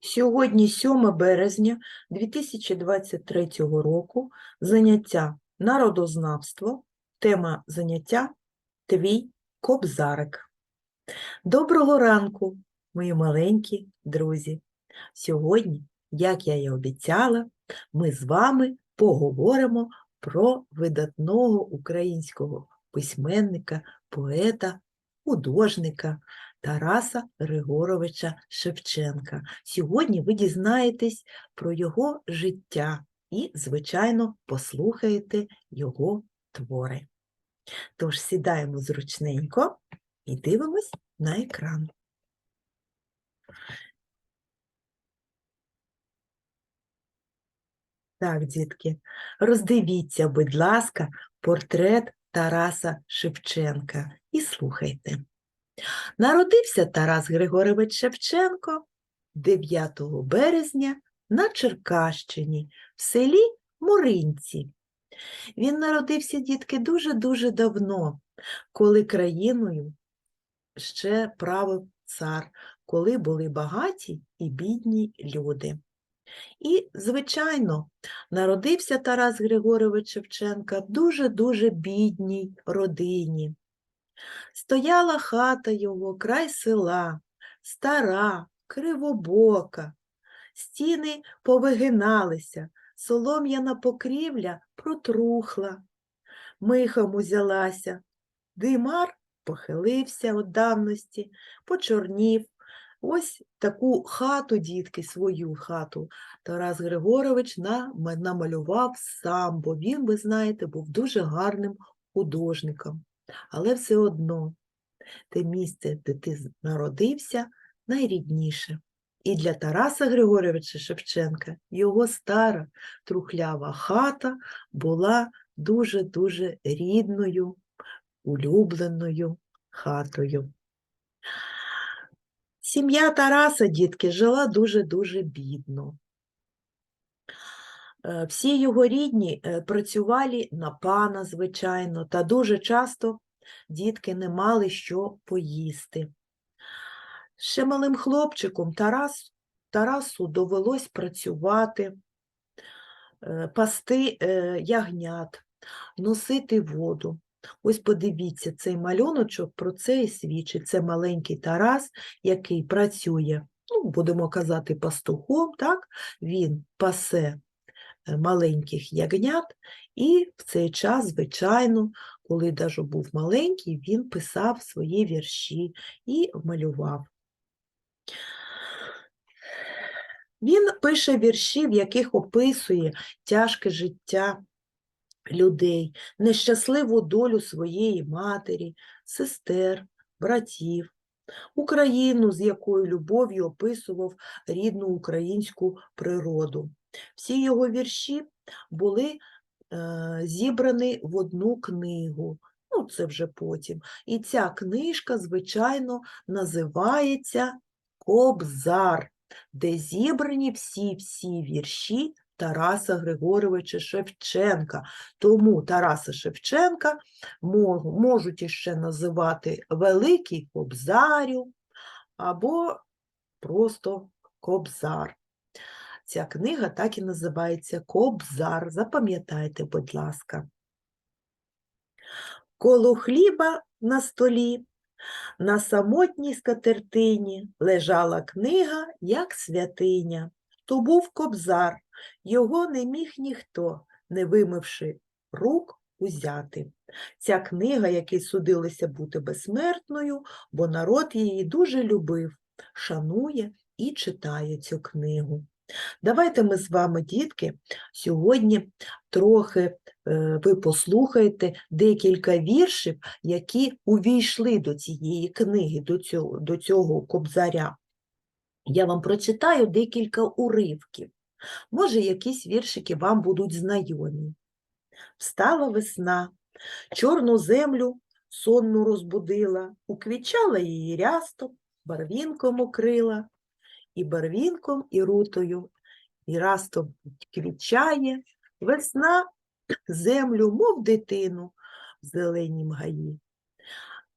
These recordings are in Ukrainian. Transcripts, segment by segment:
Сьогодні 7 березня 2023 року заняття народознавство, тема заняття Твій кобзарик. Доброго ранку, мої маленькі друзі! Сьогодні, як я і обіцяла, ми з вами поговоримо про видатного українського письменника, поета, художника Тараса Григоровича Шевченка. Сьогодні ви дізнаєтесь про його життя і, звичайно, послухаєте його твори. Тож сідаємо зручненько і дивимось на екран. Так, дітки, роздивіться, будь ласка, портрет Тараса Шевченка і слухайте. Народився Тарас Григорович Шевченко 9 березня на Черкащині в селі Муринці. Він народився, дітки, дуже-дуже давно, коли країною ще правив цар, коли були багаті і бідні люди. І, звичайно, народився Тарас Григорович Шевченка в дуже-дуже бідній родині. Стояла хата його край села, стара, кривобока, стіни повигиналися, солом'яна покрівля протрухла, михом узялася, димар похилився від давності, почорнів. Ось таку хату, дітки, свою хату Тарас Григорович намалював сам, бо він, ви знаєте, був дуже гарним художником. Але все одно те місце, де ти народився, найрідніше. І для Тараса Григоровича Шевченка його стара трухлява хата була дуже-дуже рідною, улюбленою хатою. Сім'я Тараса, дітки, жила дуже-дуже бідно. Е, Всі його рідні е, працювали на пана, звичайно, та дуже часто дітки не мали що поїсти. Ще малим хлопчиком Тарас, Тарасу довелось працювати, е, пасти ягнят, носити воду. Ось подивіться, цей малюночок про це і свідчить. Це маленький Тарас, який працює, ну, будемо казати, пастухом, так? Він пасе маленьких ягнят, і в цей час, звичайно, коли даже був маленький, він писав свої вірші і малював. Він пише вірші, в яких описує тяжке життя людей, нещасливу долю своєї матері, сестер, братів, Україну, з якою любов'ю описував рідну українську природу. Всі його вірші були е, зібрані в одну книгу. Ну, це вже потім. І ця книжка, звичайно, називається Кобзар, де зібрані всі-всі вірші Тараса Григоровича Шевченка. Тому Тараса Шевченка можуть іще називати Великий Кобзарю або просто Кобзар. Ця книга так і називається Кобзар. Запам'ятайте, будь ласка. Коло хліба на столі, на самотній скатертині лежала книга, як святиня. То був кобзар, його не міг ніхто, не вимивши рук, узяти. Ця книга, якій судилося бути безсмертною, бо народ її дуже любив, шанує і читає цю книгу. Давайте ми з вами, дітки, сьогодні трохи е, ви послухаєте декілька віршів, які увійшли до цієї книги, до цього, до цього кобзаря. Я вам прочитаю декілька уривків. Може, якісь віршики вам будуть знайомі. Встала весна, чорну землю сонну розбудила, уквічала її рястом, барвінком укрила, і барвінком, і рутою, і растом квічає, весна землю, мов дитину в зеленім гаї.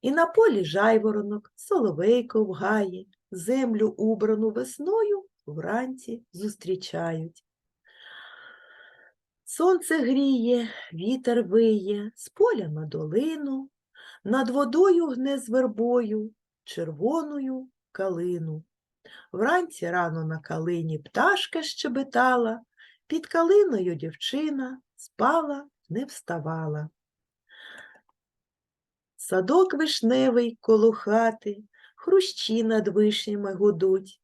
І на полі жайворонок, соловейко в гаї, землю убрану весною вранці зустрічають. Сонце гріє, вітер виє, з поля на долину, над водою гне з вербою червоною калину. Вранці рано на калині пташка щебетала, під калиною дівчина спала, не вставала. Садок вишневий коло хати, хрущі над вишнями гудуть,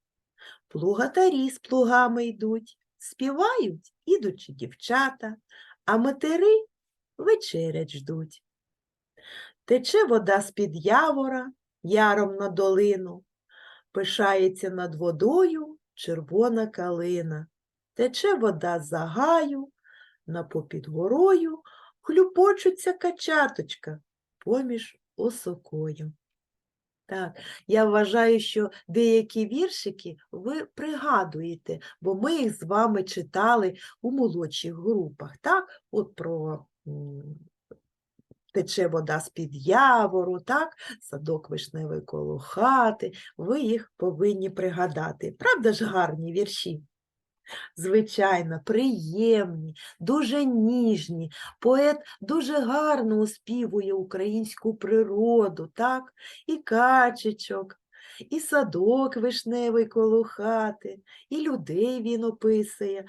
плугатарі з плугами йдуть, співають ідучі дівчата, а матери вечерять ждуть. Тече вода з-під явора, яром на долину, пишається над водою червона калина. Тече вода з загаю, на попід горою хлюпочуться качаточка поміж осокою. Так, я вважаю, що деякі віршики ви пригадуєте, бо ми їх з вами читали у молодших групах. Так? От про тече вода з-під явору, так? садок вишневий коло хати. Ви їх повинні пригадати. Правда ж гарні вірші? Звичайно, приємні, дуже ніжні. Поет дуже гарно оспівує українську природу, так? І качечок, і садок вишневий коло хати, і людей він описує.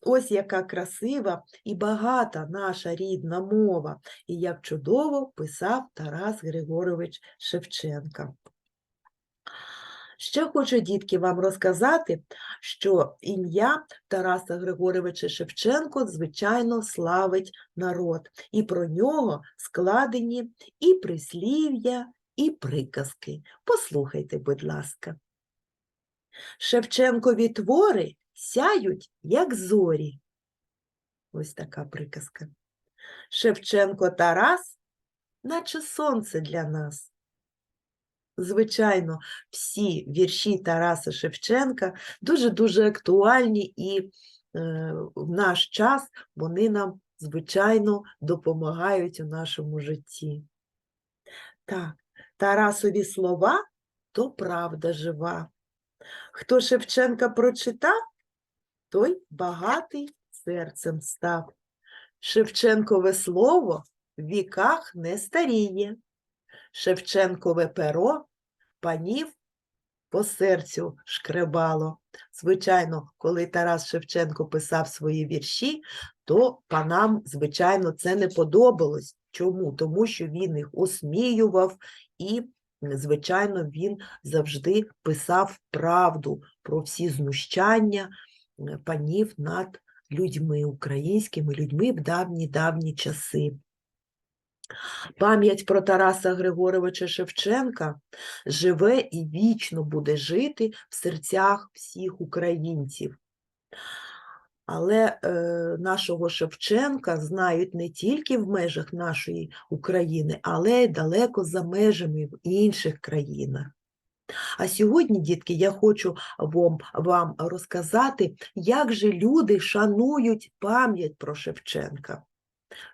Ось яка красива і багата наша рідна мова, і як чудово писав Тарас Григорович Шевченка. Ще хочу, дітки, вам розказати, що ім'я Тараса Григоровича Шевченко, звичайно, славить народ, і про нього складені і прислів'я, і приказки. Послухайте, будь ласка. Шевченкові твори сяють, як зорі. Ось така приказка. Шевченко Тарас, наче сонце для нас. Звичайно, всі вірші Тараса Шевченка дуже-дуже актуальні і е, в наш час вони нам, звичайно, допомагають у нашому житті. Так, Тарасові слова то правда жива. Хто Шевченка прочитав, той багатий серцем став. Шевченкове слово в віках не старіє. Шевченкове перо панів по серцю шкребало. Звичайно, коли Тарас Шевченко писав свої вірші, то панам, звичайно, це не подобалось. Чому? Тому що він їх осміював і, звичайно, він завжди писав правду про всі знущання е, панів над людьми, українськими людьми в давні-давні часи. Пам'ять про Тараса Григоровича Шевченка живе і вічно буде жити в серцях всіх українців. Але е, нашого Шевченка знають не тільки в межах нашої України, але й далеко за межами в інших країнах. А сьогодні, дітки, я хочу вам, вам розказати, як же люди шанують пам'ять про Шевченка.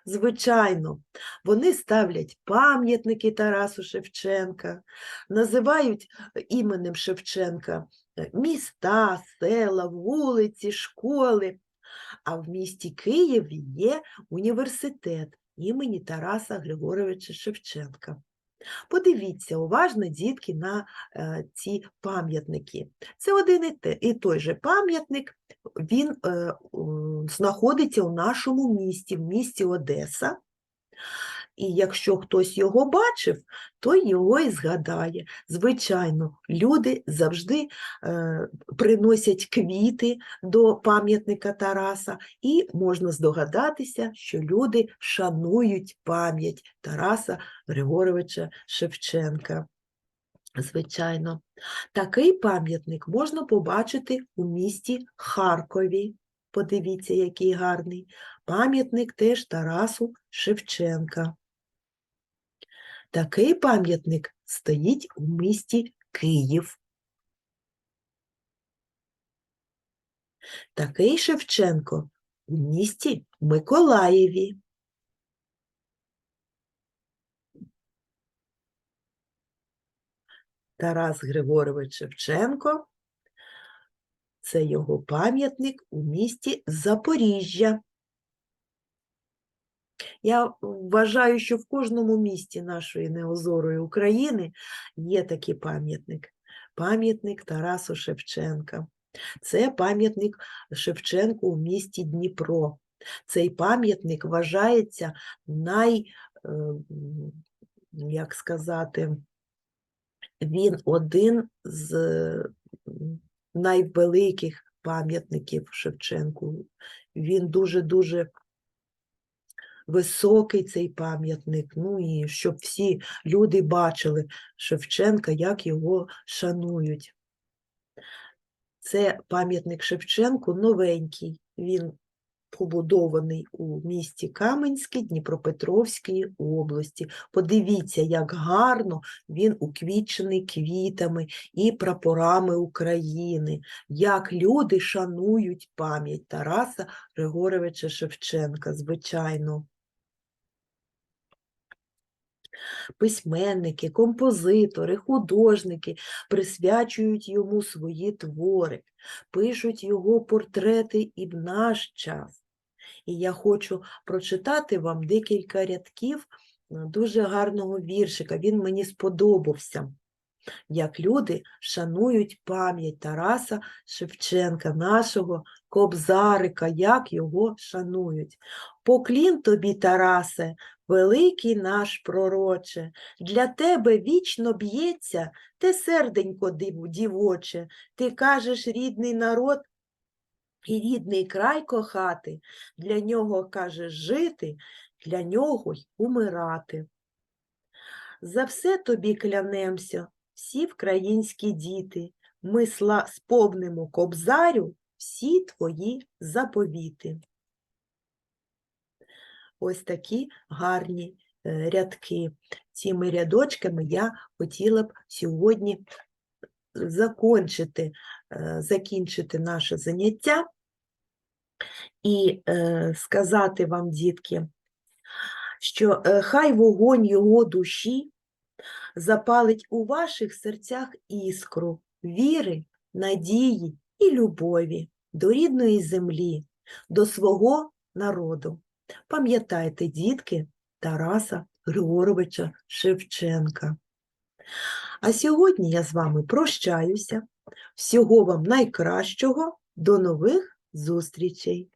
Звичайно, вони ставлять пам'ятники Тарасу Шевченка, називають іменем Шевченка е, міста, села, вулиці, школи. А в місті Києві є університет імені Тараса Григоровича Шевченка. Подивіться уважно, дітки, на е, ці пам'ятники. Це один і, той же пам'ятник, він е, знаходиться у нашому місті, в місті Одеса. І якщо хтось його бачив, то його і згадає. Звичайно, люди завжди е, приносять квіти до пам'ятника Тараса, і можна здогадатися, що люди шанують пам'ять Тараса Григоровича Шевченка. Звичайно, такий пам'ятник можна побачити у місті Харкові. Подивіться, який гарний. Пам'ятник теж Тарасу Шевченка. Такий пам'ятник стоїть у місті Київ. Такий Шевченко у місті Миколаєві. Тарас Григорович Шевченко Це його пам'ятник у місті Запоріжжя. Я вважаю, що в кожному місті нашої неозорої України є такий пам'ятник. Пам'ятник Тарасу Шевченка. Це пам'ятник Шевченку у місті Дніпро. Цей пам'ятник вважається най, е, як сказати, він один з найвеликих пам'ятників Шевченку. Він дуже-дуже високий цей пам'ятник. Ну і щоб всі люди бачили Шевченка, як його шанують. Це пам'ятник Шевченку новенький. Він побудований у місті Каменське Дніпропетровської області. Подивіться, як гарно він уквічений квітами і прапорами України, як люди шанують пам'ять Тараса Григоровича Шевченка, звичайно. Письменники, композитори, художники присвячують йому свої твори, пишуть його портрети і в наш час. І я хочу прочитати вам декілька рядків е, дуже гарного віршика. Він мені сподобався. Як люди шанують пам'ять Тараса Шевченка, нашого кобзарика, як його шанують. Поклін тобі, Тарасе, великий наш пророче, для тебе вічно б'ється те серденько дівоче, ти кажеш рідний народ і рідний край кохати, для нього кажеш жити, для нього й умирати. За все тобі клянемся, всі вкраїнські діти, ми сповнимо кобзарю всі твої заповіти. Ось такі гарні е, рядки. Цими рядочками я хотіла б сьогодні закончити, е, закінчити наше заняття і е, сказати вам, дітки, що хай вогонь його душі запалить у ваших серцях іскру віри, надії і любові до рідної землі, до свого народу. Пам'ятайте, дітки, Тараса Григоровича Шевченка. А сьогодні я з вами прощаюся. Всього вам найкращого. До нових зустрічей!